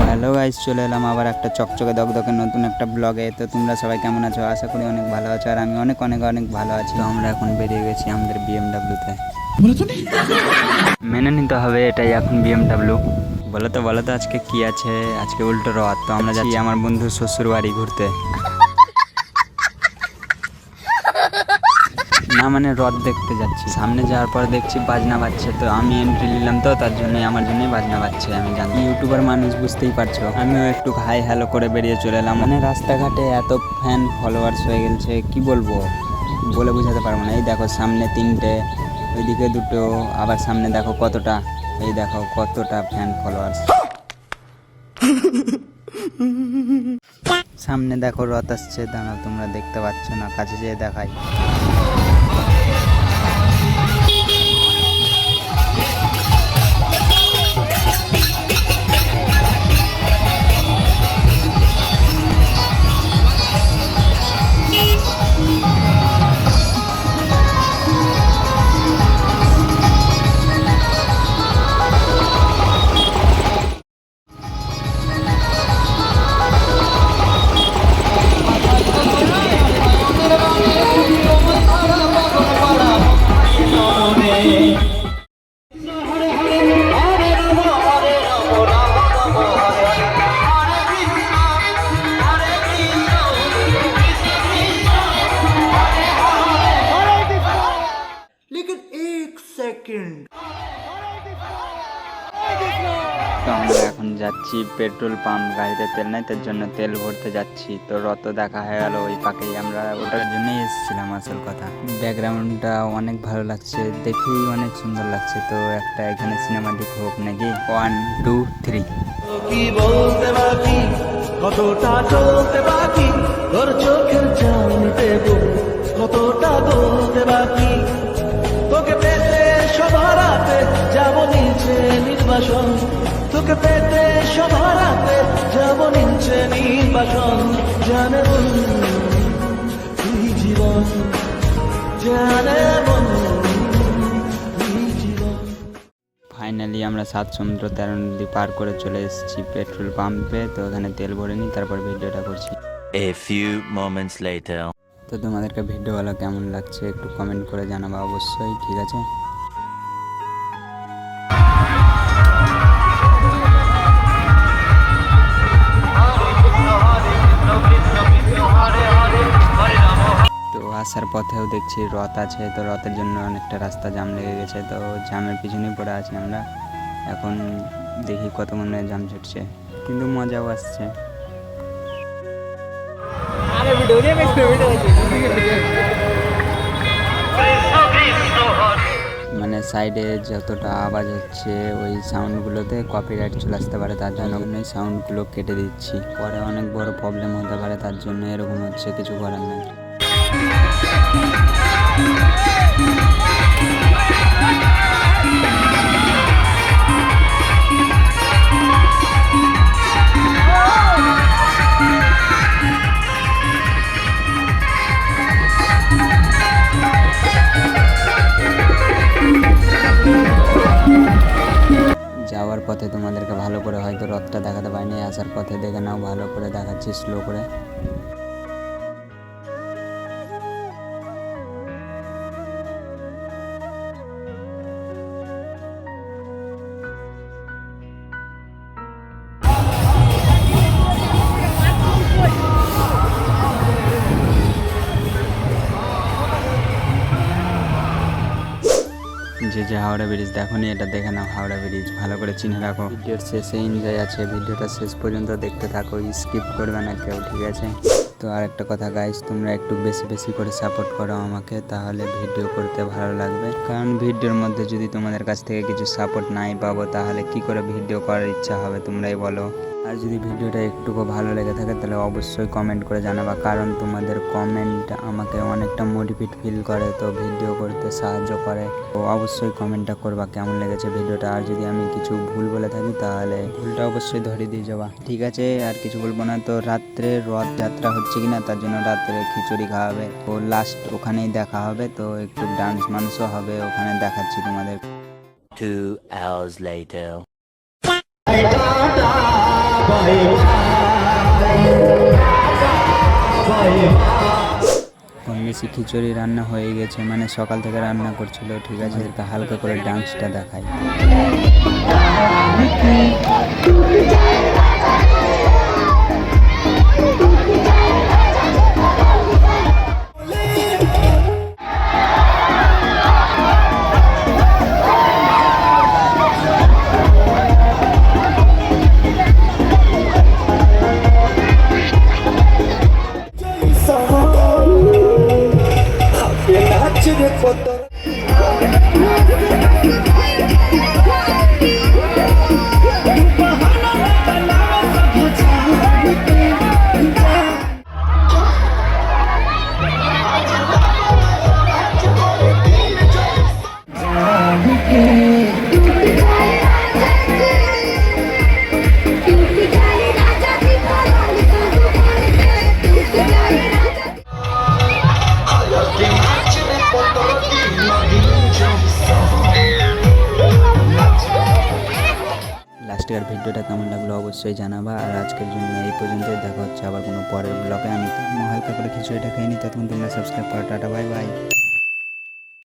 Hello guys চলে এলাম আবার একটা চকচকে দগদকে নতুন একটা ব্লগে তো তোমরা সবাই কেমন আছো? আশা করি অনেক ভালো আছো আর আমি অনেক অনেক অনেক ভালো আছি। আমরা এখন বেরিয়ে গেছি আমাদের বিএমডাব্লিউতে মেনে নিতে হবে এটাই এখন বিএমডাব্লিউ বলো তো বলো তো আজকে কি আছে? আজকে উল্টো রথ। তো আমরা যাচ্ছি আচ্ছা। আমার বন্ধুর শ্বশুর বাড়ি ঘুরতে। মানে রথ দেখতে যাচ্ছি। সামনে যাওয়ার পর দেখছি বাজনা বাজছে, তো আমি এন্ট্রি নিলাম তো, তার জন্য আমার জন্যই বাজনা বাজছে, আমি জানি। ইউটিউবার মানুষ বুঝতেই পারছ। আমিও একটু হাই হ্যালো করে বেরিয়ে চলে এলাম। মানে রাস্তাঘাটে এত ফ্যান ফলোয়ার্স হয়ে গেছে, কি বলব? বলে বোঝাতে পারব না। এই দেখো সামনে তিনটে, ওইদিকে দুটো, আবার সামনে দেখো কতটা। এই দেখো কতটা ফ্যান ফলোয়ার্স সামনে দেখো রথ আসছে, দাঁড়াও, তোমরা দেখতে পাচ্ছ না, কাছে যেয়ে দেখাই। সেকেন্ড তো আমরা এখন যাচ্ছি পেট্রোল পাম্প গাড়িতে তেল নেই তার জন্য তেল ভরতে যাচ্ছি। তো রত দেখা হয়ে গেল ওই পাকেই আমরা ওটার জন্যই এসেছিলাম আসল কথা। ব্যাকগ্রাউন্ডটা অনেক ভালো লাগছে দেখেই অনেক সুন্দর লাগছে। তো একটা এখানে সিনেমা সিনেমাটিক হোক নাকি? ওয়ান টু থ্রি কতটা চলতে বাকি? তোর চোখের জানতে নির্বাসন। তোকে পেতে সভারাতে যাব নিচে নির্বাসন। জানে মন তুই জীবন জানে মন ফাইনালি আমরা সাত সমুদ্র তেরো নদী পার করে চলে এসেছি পেট্রোল পাম্পে। তো ওখানে তেল ভরে নিই তারপর ভিডিওটা করছি। A few moments later. তো তোমাদেরকে ভিডিওগুলো কেমন লাগছে একটু কমেন্ট করে জানাবা অবশ্যই ঠিক আছে? আসার পথেও দেখছি রথ আছে তো রথের জন্য অনেকটা রাস্তা জাম লেগে গেছে তো জামের পিছনেই পড়ে আছি আমরা। এখন দেখি কত মনে জাম ছুটছে কিন্তু মজাও আসছে। মানে সাইডে যতটা আওয়াজ হচ্ছে ওই সাউন্ডগুলোতে কপিরাইট চলে আসতে পারে তার জন্য ওই সাউন্ডগুলো কেটে দিচ্ছি। পরে অনেক বড় প্রবলেম হতে পারে তার জন্য এরকম হচ্ছে কিছু করার নেই। পথে তোমাদেরকে ভালো করে হয়তো রথটা দেখাতে পারিনি, আসার পথে দেখে নাও, ভালো করে দেখাচ্ছি স্লো করে। হাওড়া ব্রিজ দেখো নি এটা দেখে নাও হাওড়া ব্রিজ ভালো করে চিনে রাখো। ভিডিওর শেষে এনজয় আছে ভিডিওটা শেষ পর্যন্ত দেখতে থাকো স্কিপ করবে না কেউ ঠিক আছে? তো আর একটা কথা গাইস তোমরা একটু বেশি বেশি করে সাপোর্ট করো আমাকে তাহলে ভিডিও করতে ভালো লাগবে। কারণ ভিডিওর মধ্যে যদি তোমাদের কাছ থেকে কিছু সাপোর্ট নাই পাবো তাহলে কি করে ভিডিও করার ইচ্ছা হবে তোমরাই বলো। আর যদি ভিডিওটা একটুকু ভালো লেগে থাকে তাহলে অবশ্যই কমেন্ট করে জানাবা কারণ তোমাদের কমেন্ট আমাকে অনেকটা মোটিভেট ফিল করে তো ভিডিও করতে সাহায্য করে। তো অবশ্যই কমেন্টটা করবা কেমন লেগেছে ভিডিওটা? আর যদি আমি কিছু ভুল বলে থাকি তাহলে ভুলটা অবশ্যই ধরে দিয়ে যাবা। ঠিক আছে আর কিছু বলব না তো রাত্রে রথ যাত্রা হচ্ছে কিনা তার জন্য রাত্রে খিচুড়ি খাওয়াবে তো লাস্ট ওখানেই দেখা হবে তো একটু ডান্স মান্সও হবে ওখানে দেখাচ্ছি তোমাদের। Two hours later. কম বেশি খিচুড়ি রান্না হয়ে গেছে মানে সকাল থেকে রান্না করছিল, ঠিক আছে হালকা করে ডান্সটা দেখায় লাস্টের ভিডিওটা কেমন লাগল অবশ্যই জানাবা। আর আজকের জন্য এই পর্যন্ত দেখা হচ্ছে আবার কোনো পরের ব্লগে আমি হালকা করে খিচুড়িটা খেয়ে নিই। ততক্ষণ তোমরা সাবস্ক্রাইব করো। Tata bye bye